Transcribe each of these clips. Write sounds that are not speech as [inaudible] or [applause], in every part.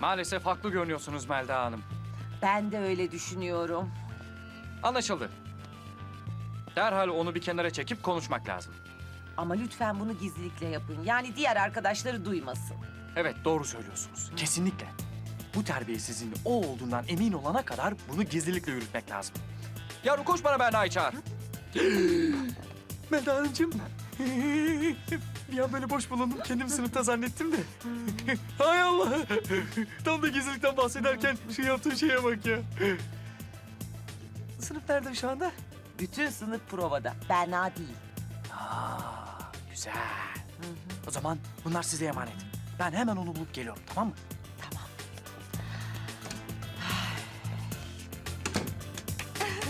Maalesef haklı görünüyorsunuz Melda Hanım. Ben de öyle düşünüyorum. Anlaşıldı. Derhal onu bir kenara çekip konuşmak lazım. Ama lütfen bunu gizlilikle yapın. Yani diğer arkadaşları duymasın. Evet doğru söylüyorsunuz. Kesinlikle. Bu terbiyesizin o olduğundan emin olana kadar bunu gizlilikle yürütmek lazım. Yavrum koş bana Berna'yı çağır. [gasps] Melda Hanımcığım. [laughs] bir an böyle boş bulundum. Kendimi sınıfta zannettim de. [laughs] Hay Allah. Tam da gizlilikten bahsederken şu yaptığın şeye bak ya. Sınıf nerede şu anda? Bütün sınıf provada. Berna değil. Aa, güzel. O zaman bunlar size emanet. Ben hemen onu bulup geliyorum tamam mı? Tamam.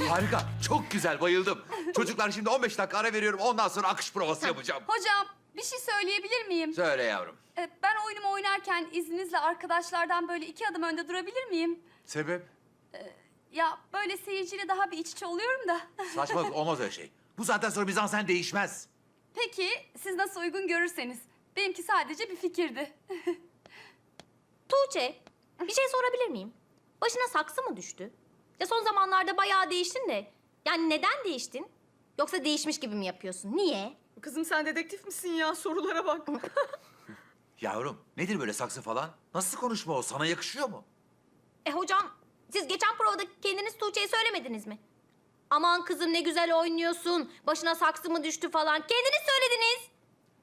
Harika. Çok güzel. Bayıldım. [laughs] Çocuklar şimdi 15 dakika ara veriyorum. Ondan sonra akış provası yapacağım. Hocam bir şey söyleyebilir miyim? Söyle yavrum. Ee, Ben oyunumu oynarken izninizle arkadaşlardan böyle iki adım önde durabilir miyim? Sebep? Ya böyle seyirciyle daha bir iç içe oluyorum da. [laughs] Saçmalık olmaz öyle şey. Bu saatten sonra bizansen değişmez. Peki siz nasıl uygun görürseniz. Benimki sadece bir fikirdi. [laughs] Tuğçe, bir şey sorabilir miyim? Başına saksı mı düştü? Ya son zamanlarda bayağı değiştin de. Yani neden değiştin? Yoksa değişmiş gibi mi yapıyorsun? Niye? Kızım sen dedektif misin ya? Sorulara bak. [laughs] Yavrum nedir böyle saksı falan? Nasıl konuşma o? Sana yakışıyor mu? E hocam, siz geçen provada kendiniz Tuğçe'ye söylemediniz mi? Aman kızım ne güzel oynuyorsun. Başına saksı mı düştü falan. Kendiniz söylediniz.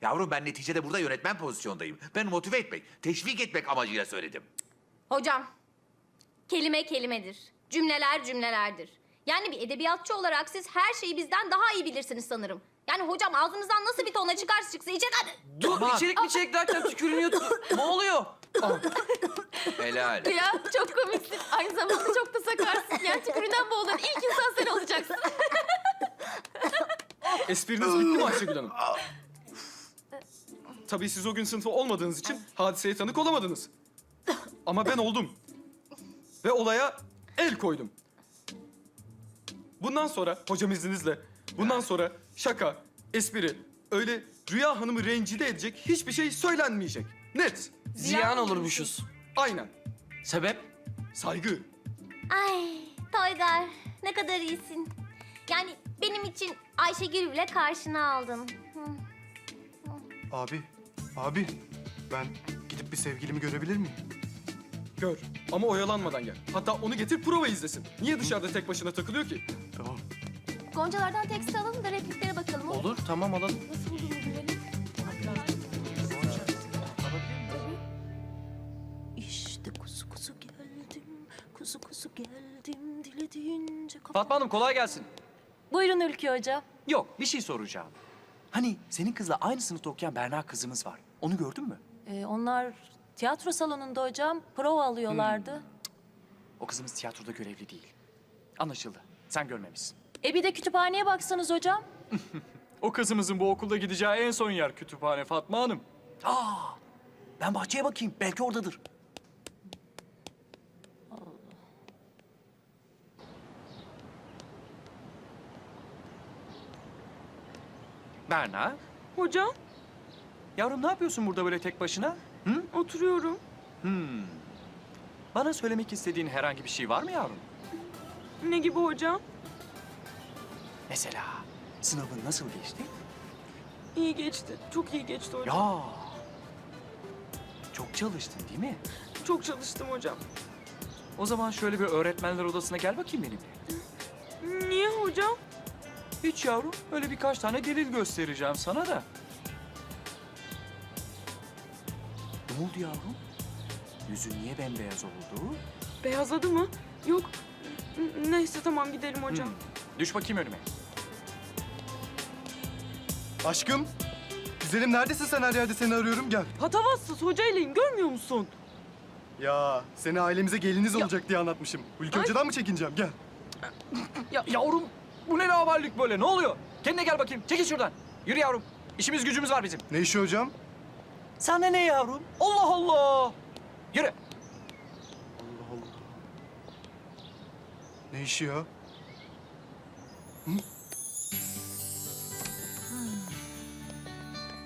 Yavrum ben neticede burada yönetmen pozisyondayım. Ben motive etmek, teşvik etmek amacıyla söyledim. Hocam, kelime kelimedir. Cümleler cümlelerdir. Yani bir edebiyatçı olarak siz her şeyi bizden daha iyi bilirsiniz sanırım. Yani hocam ağzınızdan nasıl bir tona çıkarsa çıksın içe hadi. Dur içerik mi çek derken tükürünüyor. ne oluyor? Helal. Ya çok komiksin. Aynı zamanda çok da sakarsın. Yani tükürüğünden boğulan ilk insan sen olacaksın. Espriniz bitti mi Ayşegül Hanım? Tabii siz o gün sınıfta olmadığınız için hadiseye tanık olamadınız. Ama ben oldum. Ve olaya el koydum. Bundan sonra hocam izninizle, bundan sonra şaka, espri, öyle Rüya Hanım'ı rencide edecek hiçbir şey söylenmeyecek. Net. Ziyan olurmuşuz. Aynen. Sebep? Saygı. Ay Toygar ne kadar iyisin. Yani benim için Ayşegül bile karşına aldın. Abi, abi ben gidip bir sevgilimi görebilir miyim? Gör. Ama oyalanmadan gel. Hatta onu getir prova izlesin. Niye dışarıda tek başına takılıyor ki? Tamam. Goncalardan tekst alalım da repliklere bakalım. olur? Olur tamam alalım. Nasıl bulduğunu görelim. İşte kuzu kuzu geldim, kuzu kuzu geldim dilediğince kaf- Fatma Hanım kolay gelsin. Buyurun Ülkü Hoca. Yok bir şey soracağım. Hani senin kızla aynı sınıfta okuyan Berna kızımız var. Onu gördün mü? Ee, onlar tiyatro salonunda hocam prova alıyorlardı. O kızımız tiyatroda görevli değil. Anlaşıldı. Sen görmemişsin. E bir de kütüphaneye baksanız hocam. O kızımızın bu okulda gideceği en son yer kütüphane Fatma Hanım. Aa, ben bahçeye bakayım. Belki oradadır. Berna, Hocam yavrum ne yapıyorsun burada böyle tek başına? oturuyorum. Hmm. Bana söylemek istediğin herhangi bir şey var mı yavrum? Ne gibi hocam? Mesela sınavın nasıl geçti? İyi geçti. Çok iyi geçti hocam. Ya. Çok çalıştın değil mi? Çok çalıştım hocam. O zaman şöyle bir öğretmenler odasına gel bakayım benimle. Niye hocam? Hiç yavrum. Öyle birkaç tane delil göstereceğim sana da. Ne oldu yavrum? Yüzün niye bembeyaz oldu? Beyazladı mı? Yok. N- Neyse tamam gidelim hocam. Hmm. Düş bakayım önüme. Aşkım, güzelim neredesin sen her yerde seni arıyorum gel. Patavatsız hocaylayım görmüyor musun? Ya seni ailemize geliniz olacak diye anlatmışım. Ay. Hoca'dan mı çekineceğim gel. Yavrum bu ne lavallik böyle? Ne oluyor? Kendine gel bakayım. Çekil şuradan. Yürü yavrum. İşimiz gücümüz var bizim. Ne işi hocam? Sana ne yavrum? Allah Allah. Yürü. Allah Allah. Ne işi ya?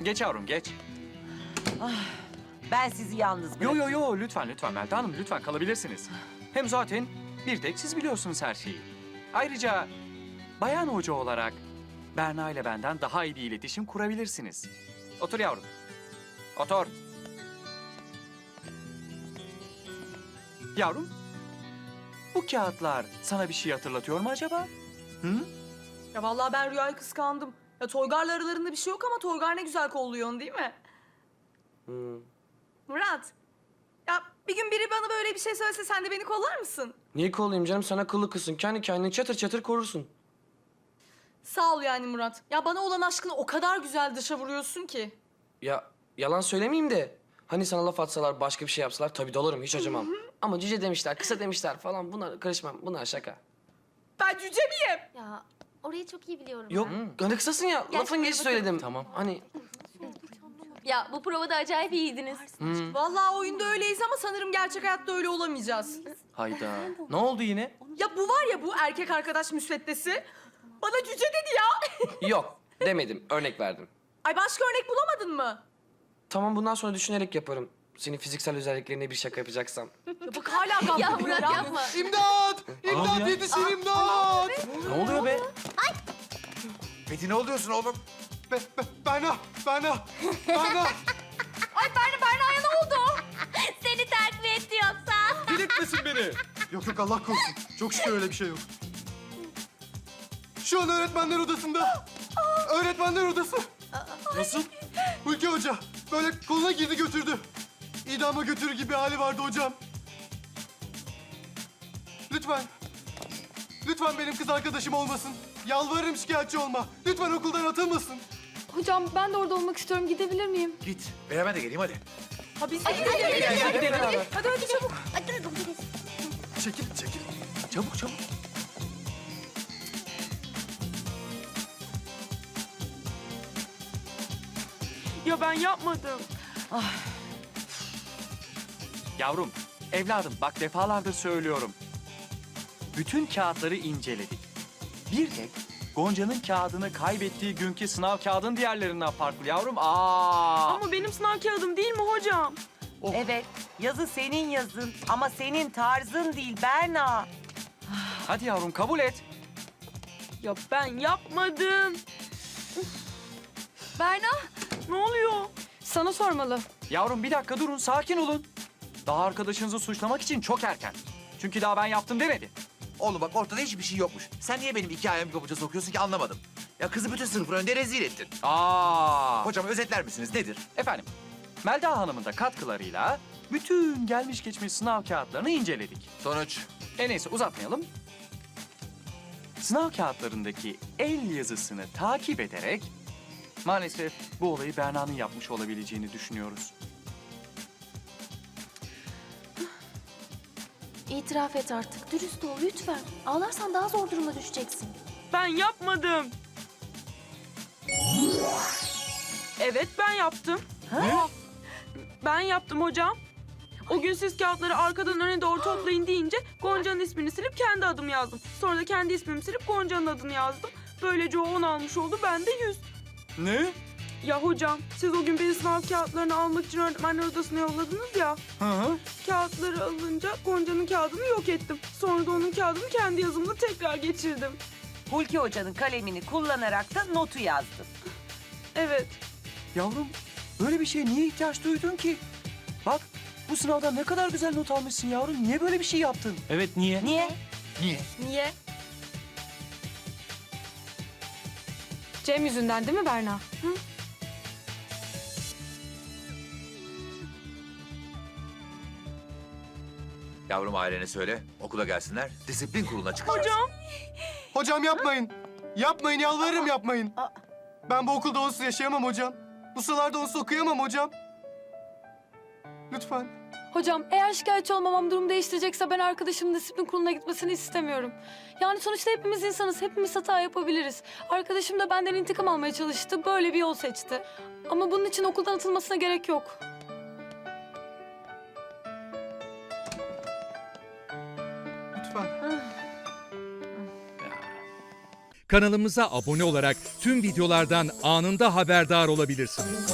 Geç yavrum geç. Ben sizi yalnız Yo bırakayım. yo yo lütfen lütfen Melda Hanım lütfen kalabilirsiniz. Hem zaten bir tek siz biliyorsunuz her şeyi. Ayrıca bayan hoca olarak Berna ile benden daha iyi bir iletişim kurabilirsiniz. Otur yavrum. Otur. Yavrum, bu kağıtlar sana bir şey hatırlatıyor mu acaba? Hı? Ya vallahi ben Rüya'yı kıskandım. Ya Toygar'la aralarında bir şey yok ama Toygar ne güzel kolluyor onu değil mi? Murat. Ya bir gün biri bana böyle bir şey söylese sen de beni kollar mısın? Niye kollayayım canım? Sen akıllı kızsın. Kendi kendini çatır çatır korursun. Sağ ol yani Murat. Ya bana olan aşkını o kadar güzel dışa vuruyorsun ki. Ya yalan söylemeyeyim de. Hani sana laf atsalar başka bir şey yapsalar tabii dalarım hiç acımam. Ama cüce demişler, kısa demişler falan bunlar karışmam. Bunlar şaka. Ben cüce miyim? Ya orayı çok iyi biliyorum. Yok hani kısasın ya. Lafın gelişi söyledim. Tamam. Hani Ya bu provada acayip iyiydiniz. Vallahi oyunda öyleyiz ama sanırım gerçek hayatta öyle olamayacağız. Hayda. Ne oldu yine? Ya bu var ya bu erkek arkadaş müsveddesi. Bana cüce dedi ya. yok demedim. Örnek verdim. Ay başka örnek bulamadın mı? Tamam bundan sonra düşünerek yaparım. Senin fiziksel özelliklerine bir şaka yapacaksam. Ya bak hala gam Ya ya. yapma. İmdat! İmdat yetişin imdat! Ne oluyor be? Fethi ne oluyorsun oğlum? Be, be, Berna! Berna! Berna! Ay Berna Berna'ya ne oldu? Seni terk mi etti yoksa? Delirtmesin beni. Yok yok Allah korusun. Çok şükür öyle bir şey yok. Şu an öğretmenler odasında. Öğretmenler odası. Nasıl? Hulki Hoca böyle koluna girdi götürdü. İdama götürür gibi hali vardı hocam. Lütfen. Lütfen benim kız arkadaşım olmasın. Yalvarırım şikayetçi olma. Lütfen okuldan atılmasın. Hocam ben de orada olmak istiyorum. Gidebilir miyim? Git. Ben de geleyim hadi. Ha biz de gidelim. Hadi hadi çabuk. Çekil, çekil. Çabuk çabuk. Ya ben yapmadım. Yavrum, evladım bak defalardır söylüyorum. Bütün kağıtları inceledik. Bir tek Gonca'nın kağıdını kaybettiği günkü sınav kağıdın diğerlerinden farklı yavrum. Aa! Ama benim sınav kağıdım değil mi hocam? Evet, yazı senin yazın ama senin tarzın değil Berna. Hadi yavrum kabul et. Ya ben yapmadım. Berna, Ne oluyor? Sana sormalı. Yavrum bir dakika durun, sakin olun. Daha arkadaşınızı suçlamak için çok erken. Çünkü daha ben yaptım demedi. Oğlum bak ortada hiçbir şey yokmuş. Sen niye benim iki ayağımı kabuca sokuyorsun ki anlamadım. Ya kızı bütün sınıfın önünde rezil ettin. Aa! Hocam özetler misiniz nedir? Efendim, Melda Hanım'ın da katkılarıyla bütün gelmiş geçmiş sınav kağıtlarını inceledik. Sonuç. E neyse uzatmayalım. Sınav kağıtlarındaki el yazısını takip ederek maalesef bu olayı Berna'nın yapmış olabileceğini düşünüyoruz. İtiraf et artık. Dürüst ol lütfen. Ağlarsan daha zor duruma düşeceksin. Ben yapmadım. Evet ben yaptım. Ben yaptım hocam. O gün siz kağıtları arkadan öne doğru toplayın deyince Gonca'nın ismini silip kendi adımı yazdım. Sonra da kendi ismimi silip Gonca'nın adını yazdım. Böylece o 10 almış oldu, ben de 100. Ne? Ya hocam, siz o gün beni sınav kağıtlarını almak için öğretmenler odasına yolladınız ya. Hı hı. Kağıtları alınca Gonca'nın kağıdını yok ettim. Sonra da onun kağıdını kendi yazımla tekrar geçirdim. Hulki Hoca'nın kalemini kullanarak da notu yazdım. Evet. Yavrum, böyle bir şeye niye ihtiyaç duydun ki? Bak, bu sınavdan ne kadar güzel not almışsın yavrum. Niye böyle bir şey yaptın? Evet niye? Niye? Niye? Niye? Cem yüzünden değil mi Berna? Yavrum ailene söyle okula gelsinler. Disiplin kuruluna çıkacağız. Hocam. Hocam yapmayın. Yapmayın, yalvarırım yapmayın. Ben bu okulda onsuz yaşayamam hocam. Bu sıralarda onsuz okuyamam hocam. Lütfen. Hocam eğer şikayetçi olmamam durum değiştirecekse ben arkadaşımın disiplin kuruluna gitmesini istemiyorum. Yani sonuçta hepimiz insanız, hepimiz hata yapabiliriz. Arkadaşım da benden intikam almaya çalıştı, böyle bir yol seçti. Ama bunun için okuldan atılmasına gerek yok. Lütfen. Kanalımıza abone olarak tüm videolardan anında haberdar olabilirsiniz.